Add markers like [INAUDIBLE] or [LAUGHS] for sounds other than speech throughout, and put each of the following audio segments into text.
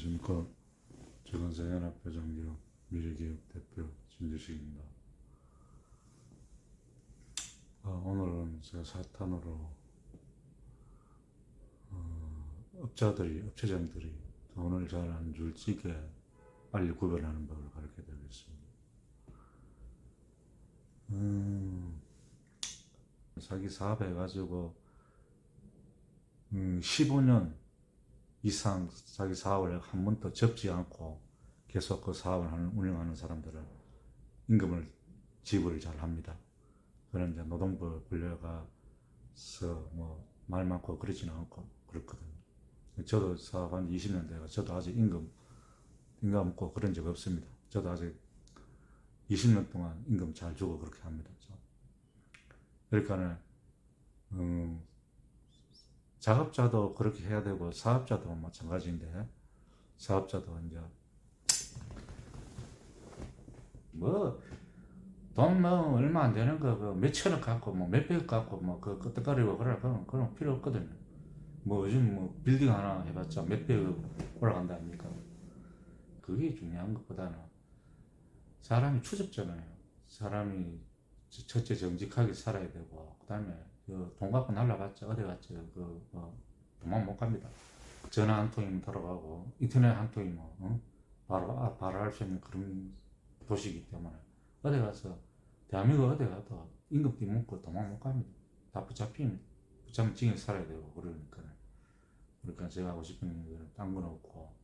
안녕하십니까. 최근사 연합회장기업 미래기업 대표 진주식입니다. 아, 오늘은 제가 사탄으로 어, 업자들이, 업체장들이 돈을 잘 안줄 적에 빨리 구별하는 법을 가르쳐 드리겠습니다. 음, 자기 사업 해가지고 음, 15년 이상 자기 사업을 한 번도 접지 않고 계속 그 사업을 하는, 운영하는 사람들은 임금을 지불을 잘 합니다. 그런 이제 노동부 불려가서 뭐 말 많고 그러지는 않고 그렇거든요. 저도 사업한 20년 돼가 저도 아직 임금, 임금 없고 그런 적 없습니다. 저도 아직 20년 동안 임금 잘 주고 그렇게 합니다. 저. 그러니까는, 음, 작업자도 그렇게 해야 되고 사업자도 마찬가지인데 사업자도 이제 뭐돈 뭐 얼마 안 되는 거 그 몇천억 갖고 뭐 몇백억 갖고 뭐그 끄떡거리고 그래 그런 그런 필요 없거든요. 뭐 요즘 뭐 빌딩 하나 해봤자 몇백억 올라간다 아닙니까? 그게 중요한 것보다는 사람이 추접잖아요. 사람이 첫째 정직하게 살아야 되고 그다음에 그돈 갖고 날라갔죠. 어디 갔죠. 그, 어, 도망 못 갑니다. 전화 한 통이면 돌아가고, 인터넷 한 통이면, 어? 바로, 아, 바로 할 수 있는 그런 도시이기 때문에. 어디 가서, 대한민국 어디 가도 임금비 묻고 도망 못 갑니다. 다 붙잡힙니다. 붙잡으면 징에 살아야 되고, 그러니까. 그러니까 제가 하고 싶은 얘기는 딴건 없고,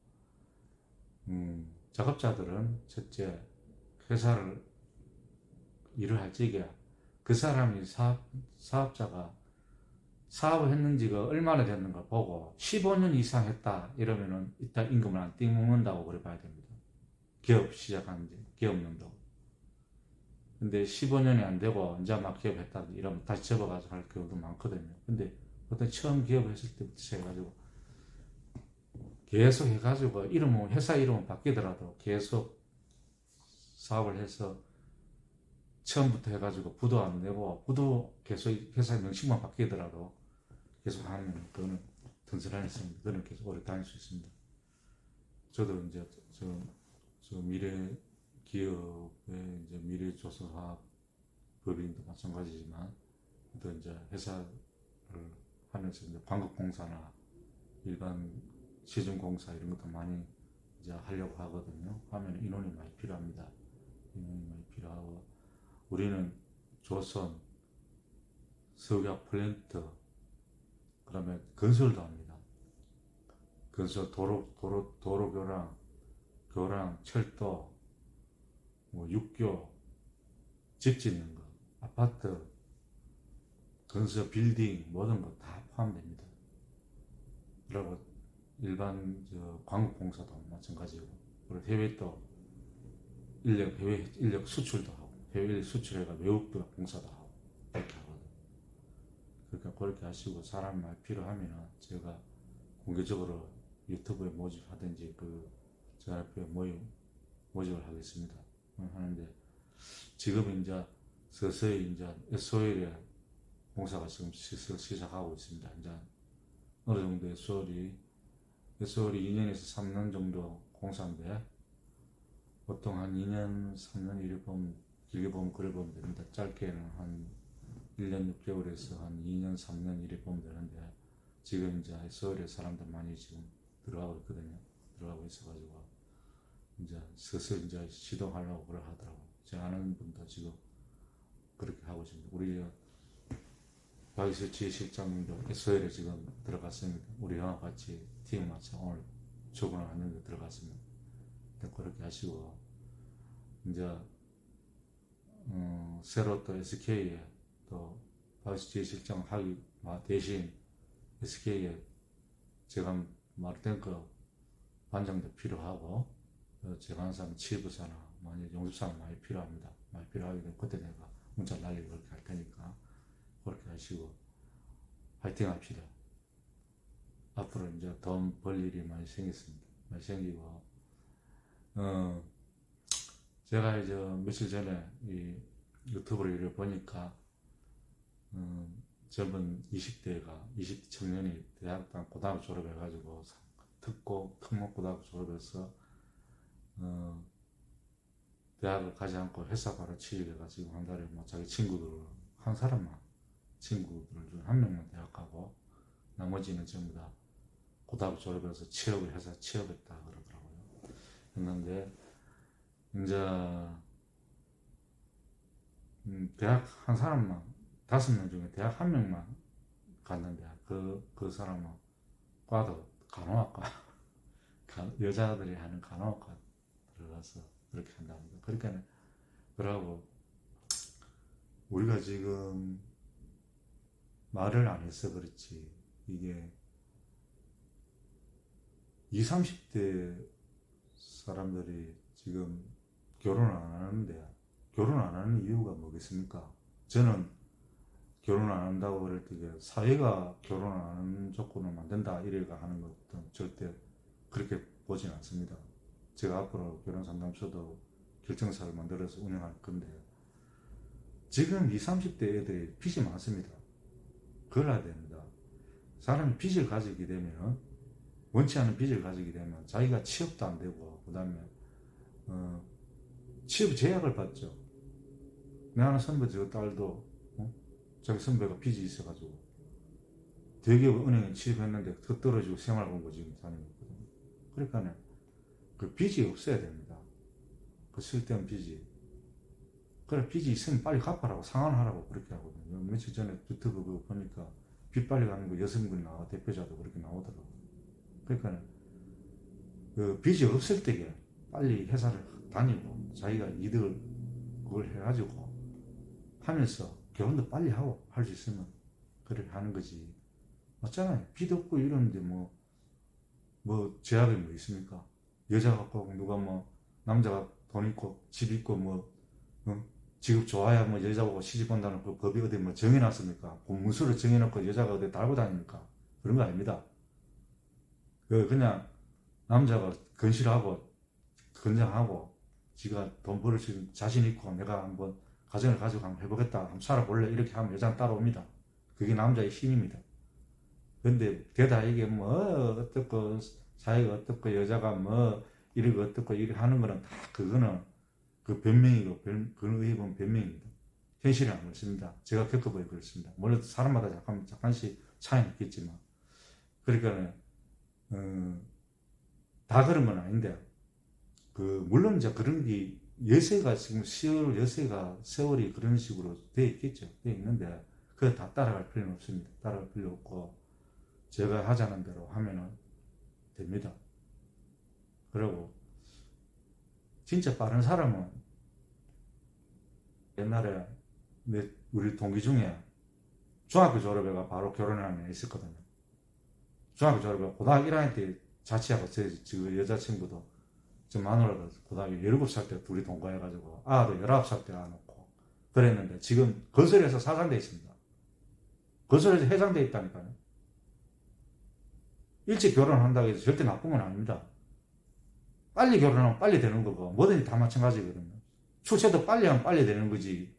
음, 작업자들은 첫째, 회사를 일을 할 적에 그 사람이 사업, 사업자가 사업을 했는지가 얼마나 됐는가 보고 15년 이상 했다 이러면은 이따 임금을 안 띵먹는다고 그래 봐야 됩니다. 기업 시작한 지, 기업 연도. 근데 15년이 안 되고 이제 막 기업했다 이러면 다시 접어가지고 할 경우도 많거든요. 근데 보통 처음 기업했을 때부터 해가지고 계속 해가지고 이름은 회사 이름은 바뀌더라도 계속 사업을 해서 처음부터 해가지고 부도 안 내고 부도 계속 회사 명칭만 바뀌더라도 계속 하면 그거는 든든하게 있습니다. 그거는 계속 오래 다닐 수 있습니다. 저도 이제 저, 저 미래 기업의 이제 미래 조선화학 법인도 마찬가지지만 또 이제 회사를 하면서 이제 광급공사나 일반 시중공사 이런 것도 많이 이제 하려고 하거든요. 하면 인원이 많이 필요합니다. 인원이 많이 필요하고 우리는 조선, 석약 플랜트, 그다음에 건설도 합니다. 건설 도로 도로 도로 교랑, 교랑 철도, 뭐 육교, 집 짓는 거, 아파트, 건설 빌딩 모든 거 다 포함됩니다. 그리고 일반 저 광업공사도 마찬가지고, 그리고 해외 또 인력 해외 인력 수출도 하고. 해외 수출해가 외국도 공사도 하고 그렇게 하거든. 그러니까 그렇게 하시고 사람 말 필요하면 제가 공개적으로 유튜브에 모집하든지 그 앞에 모임 모집을 하겠습니다. 하는데 지금 이제 서서히 이제 SOL의 공사가 지금 시작하고 있습니다. 이제 어느 정도 SOL이 SOL이 2년에서 3년 정도 공사인데 보통 한 2년, 3년 이래 보면 길게 보면 그래 보면 됩니다. 짧게는 한 1년 6개월에서 한 2년, 3년 이래 보면 되는데 지금 이제 서울에 사람들 많이 지금 들어가고 있거든요. 들어가고 있어가지고 이제 슬슬 이제 시동하려고 그래 하더라고. 제가 아는 분도 지금 그렇게 하고 있습니다. 우리 박이수 실장님도 서울에 지금 들어갔습니다. 우리 영화 같이 팀 맞춰 오늘 출근을 하는데 들어갔습니다. 그렇게 하시고 이제 어, 새로 또 SK에 또 바이스 실장 하기 대신 SK에 제가 마르탱크 반장도 필요하고 어, 제가 항상 치부사나 많이 용접사나 많이 필요합니다. 많이 필요하기 때문에 그때 내가 문자 날리고 그렇게 할 테니까 그렇게 하시고 파이팅 합시다. 앞으로 이제 돈벌 일이 많이 생겼습니다. 많이 생기고 어, 제가 이제 며칠 전에 이 유튜브를 보니까 음, 젊은 20대가 20대 청년이 대학 고등학교 졸업해가지고 듣고 특목 고등학교 졸업해서 어, 대학을 가지 않고 회사 바로 취직해가지고 한 달에 뭐 자기 친구들 한 사람만 친구들 중 한 명만 대학 가고 나머지는 전부 다 고등학교 졸업해서 취업을 해서 취업했다 그러더라고요. 했는데 이제 음, 대학 한 사람만 다섯 명 중에 대학 한 명만 갔는데 그, 그 사람은 과도 간호학과 [LAUGHS] 간- 여자들이 하는 간호학과 들어가서 그렇게 한답니다. 그러니까 그러고 우리가 지금 말을 안 해서 그렇지 이게 20, 30대 사람들이 지금 결혼을 안 하는데 결혼 안 하는 이유가 뭐겠습니까? 저는 결혼 안 한다고 그럴 때 사회가 결혼 안 하는 조건을 만든다 이래가 하는 것도 절대 그렇게 보진 않습니다. 제가 앞으로 결혼 상담소도 결정사를 만들어서 운영할 건데 지금 20, 30대 애들이 빚이 많습니다. 그걸 해야 됩니다. 사람이 빚을 가지게 되면 원치 않은 빚을 가지게 되면 자기가 취업도 안 되고 그 다음에 어, 취업 제약을 받죠. 내 아는 선배 저 딸도 어? 자기 선배가 빚이 있어가지고 대기업 은행에 취업했는데 더 떨어지고 생활공고 지금 다니고 있거든요. 그러니까 그 빚이 없어야 됩니다. 그 쓸데없는 빚이. 그래 빚이 있으면 빨리 갚아라고 상환하라고 그렇게 하거든요. 며칠 전에 유튜브 그거 보니까 빚 빨리 갚는 거 여성분 나와 대표자도 그렇게 나오더라고요. 그러니까 그 빚이 없을 때에 빨리 회사를 다니고 자기가 이득을 그걸 해가지고 하면서 결혼도 빨리 하고 할 수 있으면 그렇게 하는 거지. 맞잖아요. 빚 없고 이러는데 뭐, 뭐, 제약이 뭐 있습니까? 여자 갖고 누가 뭐, 남자가 돈 있고, 집 있고, 뭐, 어? 직업 좋아야 뭐 여자하고 시집 온다는 그 법이 어디 뭐 정해놨습니까? 공문서를 정해놓고 여자가 어디 달고 다닙니까? 그런 거 아닙니다. 그, 그냥, 남자가 건실하고, 건장하고, 지가 돈 벌을 수 있는 자신 있고, 내가 한번 가정을 가지고 한번 해보겠다, 한번 살아볼래, 이렇게 하면 여자는 따라옵니다. 그게 남자의 힘입니다. 근데 대다 이게 뭐 어떻고 사회가 어떻고 여자가 뭐 이러고 어떻고 이렇게 하는 거는 다 그거는 그 변명이고 변, 그런 보면 변명입니다. 현실이 안 그렇습니다. 제가 겪어보니 그렇습니다. 물론 사람마다 잠깐, 잠깐씩 차이는 있겠지만 그러니까 어, 다 그런 건 아닌데 그 물론 이제 그런 게 여세가 지금 세월 여세가 세월이 그런 식으로 돼 있겠죠. 돼 있는데 그거 다 따라갈 필요는 없습니다. 따라갈 필요 없고 제가 하자는 대로 하면은 됩니다. 그리고 진짜 빠른 사람은 옛날에 내 우리 동기 중에 중학교 졸업해가 바로 결혼하는 애 있었거든요. 중학교 졸업해 고등학교 1학년 때 자취하고 제 여자친구도 저 마누라도 고등학교 17살 때 둘이 동거해가지고 아도 19살 때 안놓고 그랬는데 지금 건설에서 사장돼 있습니다. 건설에서 회장돼 있다니까요. 일찍 결혼한다고 해서 절대 나쁜 건 아닙니다. 빨리 결혼하면 빨리 되는 거고, 뭐든지 다 마찬가지거든요. 출세도 빨리 하면 빨리 되는 거지.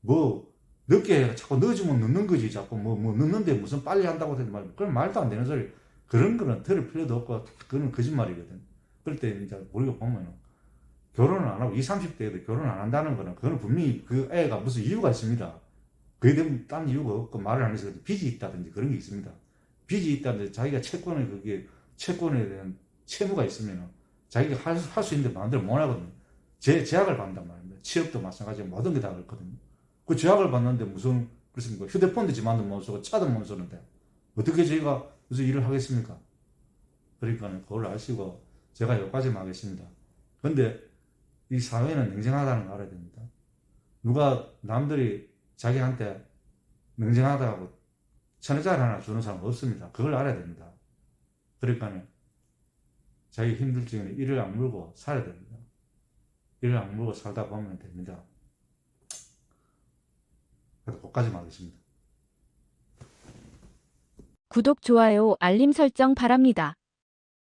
뭐, 늦게 자꾸 늦으면 늦는 거지. 자꾸 뭐, 뭐, 늦는데 무슨 빨리 한다고 말, 그럼 말도 안 되는 소리. 그런 거는 들을 필요도 없고, 그건 거짓말이거든. 그럴 때 이제 우리가 보면은, 결혼을 안 하고, 20, 30대에도 결혼 안 한다는 거는, 그거는 분명히 그 애가 무슨 이유가 있습니다. 그에 대한 딴 이유가 없고, 말을 안 해서 빚이 있다든지 그런 게 있습니다. 빚이 있다는데 자기가 채권에 그게 채권에 대한 채무가 있으면 자기가 할수 있는데 마음대로 못 하거든요. 제, 제약을 받는단 말입니다. 취업도 마찬가지고 모든 게 다 그렇거든요. 그 제약을 받는데 무슨 그렇습니까? 휴대폰도 지만도 못 쓰고 차도 못 쓰는데 어떻게 저희가 무슨 일을 하겠습니까? 그러니까 그걸 아시고 제가 여기까지만 하겠습니다. 근데 이 사회는 냉정하다는 걸 알아야 됩니다. 누가 남들이 자기한테 냉정하다고 천원짜리 하나 주는 사람 없습니다. 그걸 알아야 됩니다. 그러니까 자기 힘들 적에는 이를 악물고 살아야 됩니다. 이를 악물고 살다 보면 됩니다. 그래서 거기까지만 하겠습니다. 구독, 좋아요, 알림 설정 바랍니다.